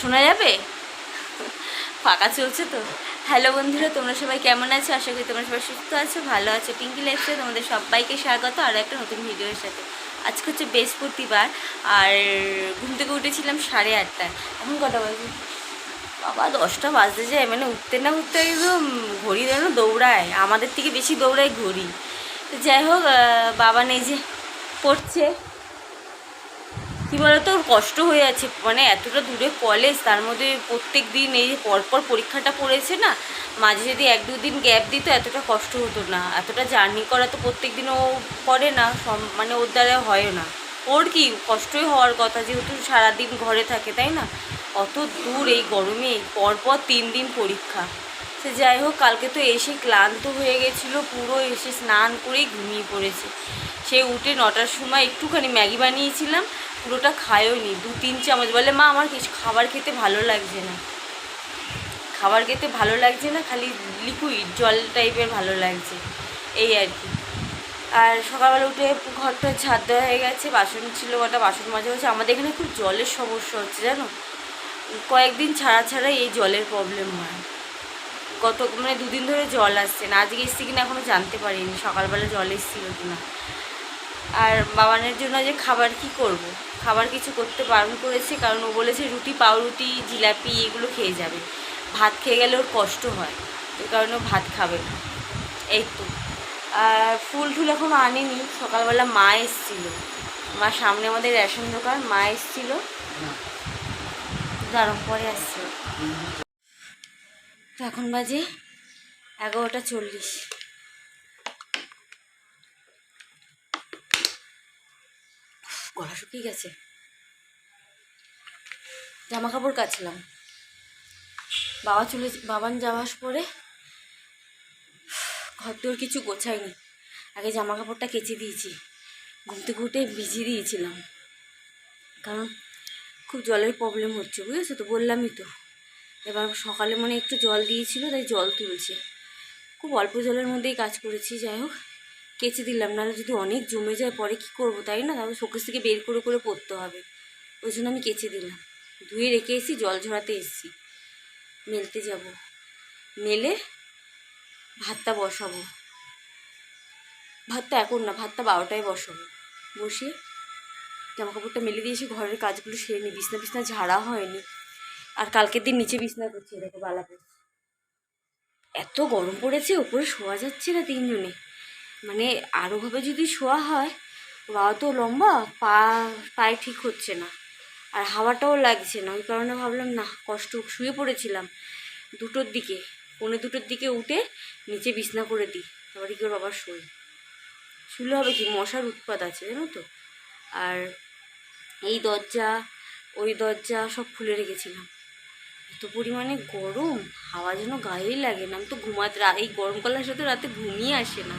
শোনা যাবে? ফাঁকা চলছে তো। হ্যালো বন্ধুরা, তোমরা সবাই কেমন আছো? আশা করি তোমরা সবাই সুস্থ আছো, ভালো আছো। পিঙ্কি লাইফে তোমাদের সবাইকে স্বাগত আরও একটা নতুন ভিডিওর সাথে। আজকে হচ্ছে বৃহস্পতিবার, আর ঘুম থেকে উঠেছিলাম সাড়ে আটটায়। এখন কটা বাজে? বাবা, দশটা বাজতে যায় মানে উঠতে না উঠতে একদম ঘড়ি যেন দৌড়ায়। আমাদের থেকে বেশি দৌড়ায় ঘড়ি। যাই হোক বাবা নেই যে, পড়ছে। কি বলতো কষ্ট হয়ে আছে। মানে এতটা দূরে কলেজ তার মধ্যে প্রত্যেক দিন এই পরপর পরীক্ষাটা পড়েছে না, মাঝে যদি এক দুদিন গ্যাপ দিত, এতটা কষ্ট হতো না। এতটা জার্নি করা তো প্রত্যেক দিন ও করে না মানে ওর দ্বারা হয় না। ওর কি কষ্টই হওয়ার কথা, যেহেতু সারাদিন ঘরে থাকে, তাই না? অত দূর এই গরমে, পরপর তিন দিন পরীক্ষা। সে যাই হোক, কালকে তো এসে ক্লান্ত হয়ে গেছিল, পুরো এসে স্নান করেই ঘুমিয়ে পড়েছে। সে উঠে নটার সময় একটুখানি ম্যাগি বানিয়েছিলাম পুরোটা খায়ওনি দু, তিন চামচ। বলে, মা, আমার কিছু খাবার খেতে ভালো লাগছে না। খাবার খেতে ভালো লাগছে না, খালি লিকুইড জল টাইপের ভালো লাগছে। এই আর কি। আর সকালবেলা উঠে ঘরটা ছাদ দেওয়া হয়ে গেছে, বাসন ছিল কটা, বাসন মাজা হচ্ছে আমাদের এখানে খুব জলের সমস্যা হচ্ছে, জানো? কয়েকদিন ছাড়া ছাড়া এই জলের প্রবলেম হয়। গত মানে দুদিন ধরে জল আসছে না। আজকে এসছে কিনা এখনও জানতে পারিনি, সকালবেলা জল এসেছিল কিনা। আর বাবানের জন্য যে খাবার কি করব। খাবার কিছু করতে বারণ করেছে, কারণ ও বলেছে রুটি, পাউরুটি, জিলাপি এগুলো খেয়ে যাবে। ভাত খেয়ে গেলে ওর কষ্ট হয় এই কারণে ভাত খাবে না। এই তো। আর ফুল টুল এখনও আনেনি, সকালবেলা মা এসছিল। মা সামনে আমাদের রেশন দোকান, মা এসছিল। দাঁড়ান পরে আসছে। তো এখন বাজে এগারোটা চল্লিশ। গলা শুকিয়ে গেছে? জামা কাপড় কাচলাম। বাবা চলে বাবান যাওয়ার পরে ঘর তোর কিছু গোছাইনি আগে জামা কাপড়টা কেচে দিয়েছি। ঘুমতে উঠে ভিজিয়ে দিয়েছিলাম। কারণ খুব জলের প্রবলেম হচ্ছে, বুঝেছ তো? বললামই তো। এবার সকালে মনে একটু জল দিয়েছিল, তাই জল তুলছে। খুব অল্প জলের মধ্যেই কাজ করেছি, যাই হোক। কেচে দিলাম, নাহলে যদি অনেক জমে যায় পরে কি করব তাই না? তাহলে শোকেস থেকে বের করে করে পড়তে হবে। ওই জন্য আমি কেচে দিলাম। ধুয়ে রেখে এসেছি, জল ঝরাতে এসেছি। মেলতে যাব। মেলে ভাতটা বসাবো। ভাতটা এখন না, ভাতটা বারোটায় বসাবো। বসিয়ে জামা কাপড়টা মেলে দিয়েছি ঘরের কাজগুলো সেরে নি বিছনা বিছনা ঝাড়া হয়নি। আর কালকের দিন নিচে বিছনা করছি দেখো বালা এত গরম পড়েছে ওপরে শোয়া যাচ্ছে না তিনজনে। মানে আরোভাবে যদি শোয়া হয়, বাবা তো লম্বা, পা, পায়ে ঠিক হচ্ছে না। আর হাওয়াটাও লাগছে না, ওই কারণে ভাবলাম, না, কষ্ট, শুয়ে পড়েছিলাম দুটোর দিকে। পৌনে দুটোর দিকে উঠে নিচে বিছনা করে দিই, তারপরে কি ওর বাবা শোয়। শুলে হবে কি? মশার উৎপাত আছে, জানো তো? আর এই দরজা, ওই দরজা সব খুলে রেখেছিলাম। এত পরিমাণে গরম, হাওয়া যেন গায়েই লাগে না। আমি তো ঘুমাতে, এই গরমকালের সাথে রাতে ঘুমিয়ে আসে না।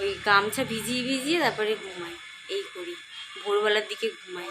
ওই গামছা ভিজিয়ে ভিজিয়ে তারপরে ঘুমাই, এই করি। ভোরবেলার দিকে ঘুমাই।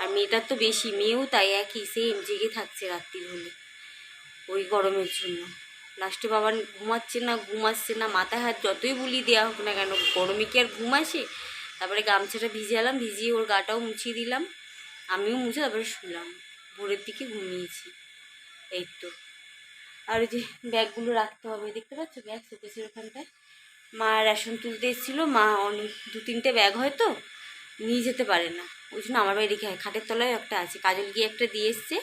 আর মেয়েটার তো বেশি, মেয়েও তাই একই সেম জেগে থাকছে রাত্রির হলে, ওই গরমের জন্য। লাস্টে বাবা ঘুমাচ্ছে না ঘুমাচ্ছে না, মাথায় হাত যতই বুলি দেওয়া হোক না কেন, গরমে কি আর ঘুম আসে? তারপরে গামছাটা ভিজালাম, ভিজিয়ে ওর গাটাও মুছিয়ে দিলাম। আমিও মুছে তারপরে শুলাম। ভোরের দিকে ঘুমিয়েছি। এই তো। আর ওই যে ব্যাগগুলো রাখতে হবে, দেখতে পাচ্ছ ব্যাগ শোকেসের ওখানটায়? মা রেশন তুলতে এসেছিল। মা অনেক দু তিনটে ব্যাগ হয়তো নিয়ে যেতে পারে না। ওই জন্য আমার বাড়ি রেখে হয় খাটের তলায় একটা আছে, কাজল গিয়ে একটা দিয়ে এসছে,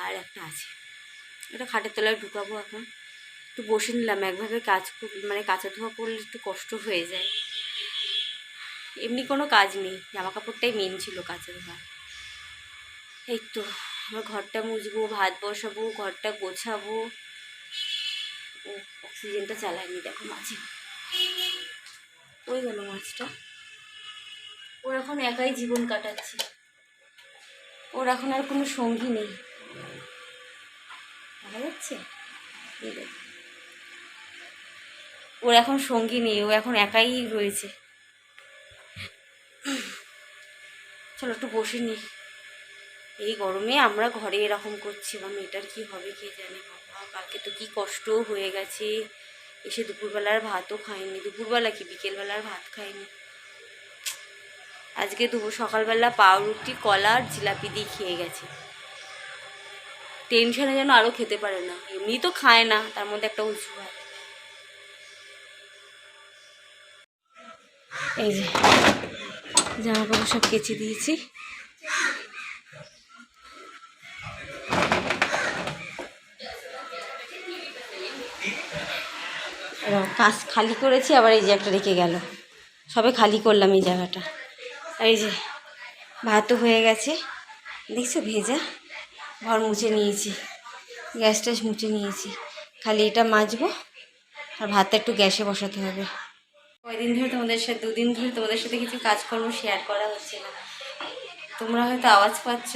আর একটা আছে। এটা খাটের তলায় ঢুকাবো এখন। একটু বসে নিলাম, একভাবে কাজ মানে কাঁচা ধোয়া করলে একটু কষ্ট হয়ে যায়। এমনি কোনো কাজ নেই জামা কাপড়টাই মেন ছিল কাঁচা ধোয়া। এই তো, আমার ঘরটা মুছবো, ভাত বসাবো, ঘরটা গোছাবো। ও অক্সিজেনটা চালায়নি, দেখো মাঝে। ওই গেল মাছটা। ওর এখন একাই জীবন কাটাচ্ছে। ওর এখন আর কোনো সঙ্গী নেই। দেখা। যাচ্ছে ওর এখন সঙ্গী নেই, ও এখন একাই রয়েছে। চলো একটু বসে নি। এই গরমে আমরা ঘরে এরকম করছি বা মেয়েটার কি হবে কে জানে? বাবা, কালকে তো কি কষ্টও হয়ে গেছে। এসে দুপুরবেলার ভাতও খাইনি, দুপুরবেলা কি বিকেলবেলার ভাত খাইনি। আজকে দুপুর সকালবেলা পাউরুটি, কলা আর জিলাপি দিয়ে খেয়ে গেছে। টেনশনে যেন আরও খেতে পারে না। এমনি তো খায় না, তার মধ্যে একটা উঁচু হয় এই যে জামা কাপড় সব কেচে দিয়েছি। এবার কাজ খালি করেছি, আবার এই যে একটা রেখে গেল। সবে খালি করলাম এই জায়গাটা। এই যে ভাতও হয়ে গেছে। দেখছ ভেজা? ঘর মুছে নিয়েছি। গ্যাস ট্যাস মুছে নিয়েছি। খালি এটা মাজবো, আর ভাতটা একটু গ্যাসে বসাতে হবে। কয়দিন ধরে তোমাদের সাথে, দুদিন ধরে তোমাদের সাথে কিছু কাজকর্ম শেয়ার করা হচ্ছে না। তোমরা হয়তো আওয়াজ পাচ্ছ,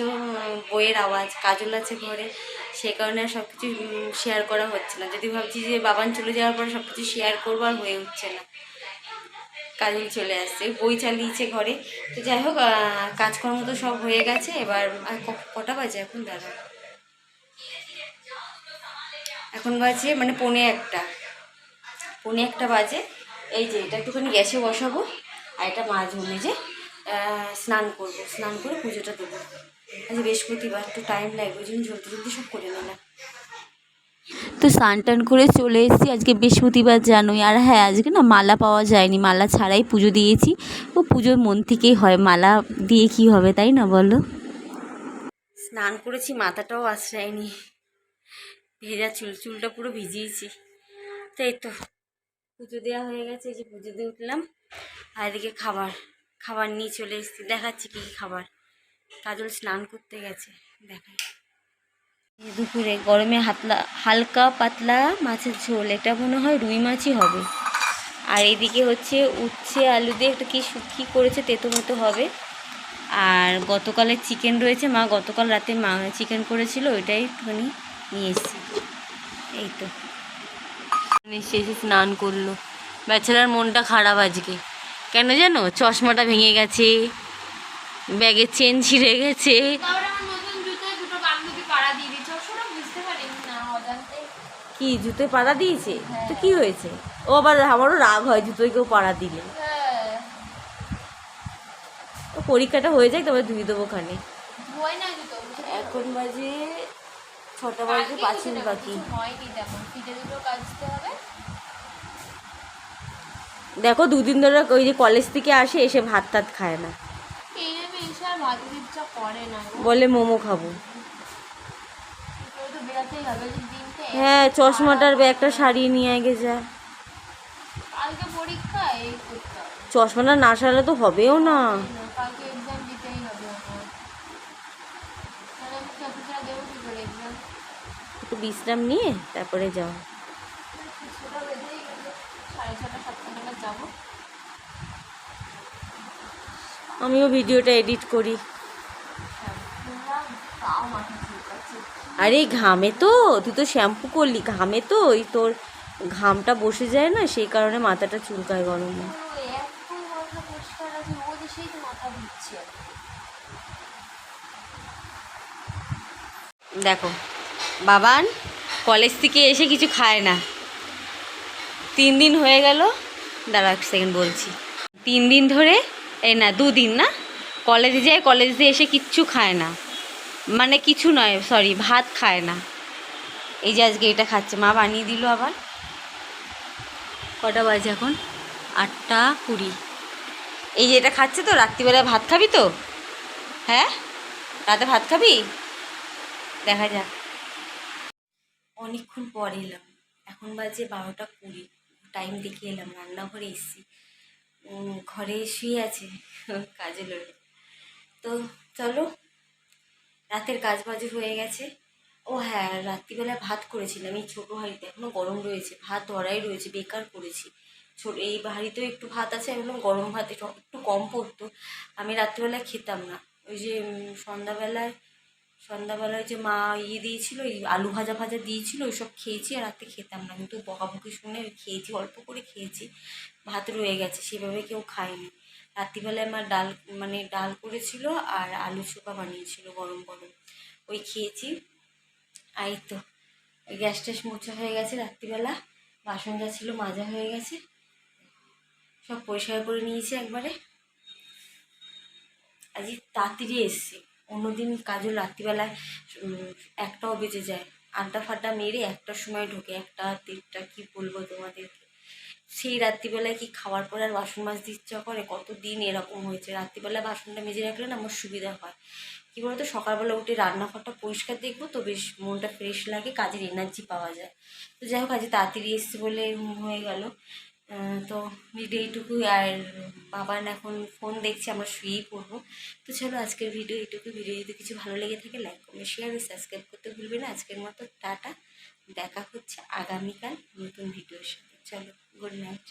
বইয়ের আওয়াজ, কাজল আছে ঘরে। সেই কারণে আর সব কিছু শেয়ার করা হচ্ছে না। যদি ভাবছি যে বাবান চলে যাওয়ার পর সব কিছু শেয়ার করব আর হয়ে উঠছে না। কাজল চলে আসছে, বই চালিয়েছে ঘরে। তো যাই হোক কাজকর্ম তো সব হয়ে গেছে। এবার, আর কটা বাজে এখন দাঁড়া এখন বাজে মানে পৌনে একটা। পৌনে একটা বাজে। এই যে, এটা একটুখানি গ্যাসে বসাবো। আর এটা মাজবো মেজে যে স্নান করব। স্নান করে পুজোটা দেবো। আজ বৃহস্পতিবার একটু টাইম লাগবে ওই জন্য জলদি জলদি সব করে নিলাম। তো স্নান টান করে চলে এসেছি আজকে বৃহস্পতিবার জানোই। আর হ্যাঁ আজকে না মালা পাওয়া যায়নি মালা ছাড়াই পুজো দিয়েছি। ও পুজোর মন থেকেই হয় মালা দিয়ে কি হবে তাই না বলো? স্নান করেছি মাথাটাও আশ্রয়নি। ভেজা চুল চুলটা পুরো ভিজিয়েছি। তো এই তো পুজো দেওয়া হয়ে গেছে এই যে পুজো দিয়ে উঠলাম। আর এদিকে খাবার খাবার নিয়ে চলে এসেছি দেখাচ্ছি কী কী খাবার। কাজল স্নান করতে গেছে, দেখাই। দুপুরে গরমে হাতলা, হালকা পাতলা মাছের ঝোল, এটা মনে হয় রুই মাছই হবে। আর এদিকে হচ্ছে উচ্ছে, আলু দিয়ে একটা কি শুকি করেছে তেতো মতো হবে। আর গতকালের চিকেন রয়েছে, মা গতকাল রাতে মা চিকেন করেছিল, ওইটাই একটুখানি নিয়ে এসেছি। এই তো। এসে এসে স্নান করল। বেচারার মনটা খারাপ আজকে। কেন জানো? চশমাটা ভেঙে গেছে। ব্যাগের চেন ছিঁড়ে গেছে। কি জুতোয় পাড়া দিয়েছে? তো কি হয়েছে? ও আবার আমারও রাগ হয় জুতোয় কেউ পাড়া দিলে। হ্যাঁ। তো পরীক্ষাটা হয়ে যায় তবে ধুয়ে দেবো খানে হয় এখন বাজে ছটা বাজে পাঁচ মিনিট বাকি। দেখো দুদিন ধরে ওই যে কলেজ থেকে আসে এসে ভাত টাত খায় না। ইচ্ছা করে না বলে মোমো খাব। হ্যাঁ চশমাটার ব্যাগটা সারিয়ে নিয়ে আগে যা। কালকে পরীক্ষা এই চশমাটা না সারালে তো হবেও না। কালকে এক্সাম দিতেই হবে একটু বিশ্রাম নিয়ে তারপরে যাও। সাড়ে ছটা সাতটা নাগাদ যাব। আমিও ভিডিওটা এডিট করি। আরে ঘামে তো, তুই তো শ্যাম্পু করলি, ঘামে তো ওই তোর ঘামটা বসে যায় না, সেই কারণে মাথাটা চুলকায় গরমে। দেখো, বাবান কলেজ থেকে এসে কিছু খায় না। তিন দিন হয়ে গেল, দাঁড়া এক সেকেন্ড বলছি। তিন দিন ধরে এই না, দুদিন না। কলেজে যায়, কলেজে এসে কিচ্ছু খায় না। মানে কিছু নয় সরি ভাত খায় না। এই যে আজকে এটা খাচ্ছে। মা বানিয়ে দিল আবার। কটা বাজে এখন? আটটা কুড়ি। এই যে এটা খাচ্ছে তো রাত্রিবেলায় ভাত খাবি তো? হ্যাঁ? রাতে ভাত খাবি? দেখা যাক। অনেকক্ষণ পর এলাম। এখন বাজে বারোটা কুড়ি। টাইম দেখে এলাম, রান্নাঘরে এসেছি। ঘরে শুয়ে আছে, কাজে লোক তো চলো, রাতের কাজ বাজে হয়ে গেছে। ও হ্যাঁ রাত্রিবেলা ভাত করেছিলাম, এই ছোটো হাঁড়িতে এখনও গরম রয়েছে, ভাত ধরাই রয়েছে, বেকার করেছি। ছোট, এই হাঁড়িতেও একটু ভাত আছে বললাম গরম ভাত একটু কম পড়তো। আমি রাত্রিবেলায় খেতাম না, ওই যে সন্ধ্যাবেলায় সন্ধ্যাবেলায় যে মা ইয়ে দিয়েছিল, এই আলু ভাজা ভাজা দিয়েছিল, ওইসব খেয়েছি, আর রাতে খেতাম না। কিন্তু বকাবকি শুনে খেয়েছি, অল্প করে খেয়েছি, ভাত রয়ে গেছে, সেভাবে কেউ খায়নি। রাত্রিবেলায় আমার ডাল মানে ডাল করেছিল আর আলু চোখা বানিয়েছিল গরম গরম, ওই খেয়েছি। আর এই তো, ওই গ্যাস ট্যাস মোছা হয়ে গেছে রাত্রিবেলা, বাসন যা ছিল মাজা হয়ে গেছে, সব পরিষ্কার করে নিয়েছি একবারে। আজ তাড়াতাড়ি এসছি। অন্যদিন কাজল রাত্রিবেলায় একটাও বেজে যায়। আড্ডা ফাড্ডা মেরে একটার সময় ঢোকে। একটা দেড়টা কি বলব তোমাদেরকে? সেই রাত্রিবেলায় কি খাওয়ার পরে আর বাসন মাজতে ইচ্ছা করে? কত দিন এরকম হয়েছে? রাত্রিবেলায় বাসনটা মেজে রাখলে না আমার সুবিধা হয়। কী বলতো, সকালবেলা উঠে রান্নাঘরটা পরিষ্কার দেখব তো বেশ মনটা ফ্রেশ লাগে, কাজের এনার্জি পাওয়া যায়। তো যাই হোক, আজ তাড়াতাড়ি এসছে বলে হয়ে গেল। তো ভিডিও এইটুকু আর বাবান এখন ফোন দেখছে, আমরা শুয়েই পড়ব। তো চলো, আজকের ভিডিও এইটুকু। ভিডিও যদি কিছু ভালো লেগে থাকে লাইক কমেন্ট শেয়ার সাবস্ক্রাইব করতে ভুলবে না। আজকের মতো টাটা। দেখা হচ্ছে আগামীকাল নতুন ভিডিওর সাথে। চলো গুড নাইট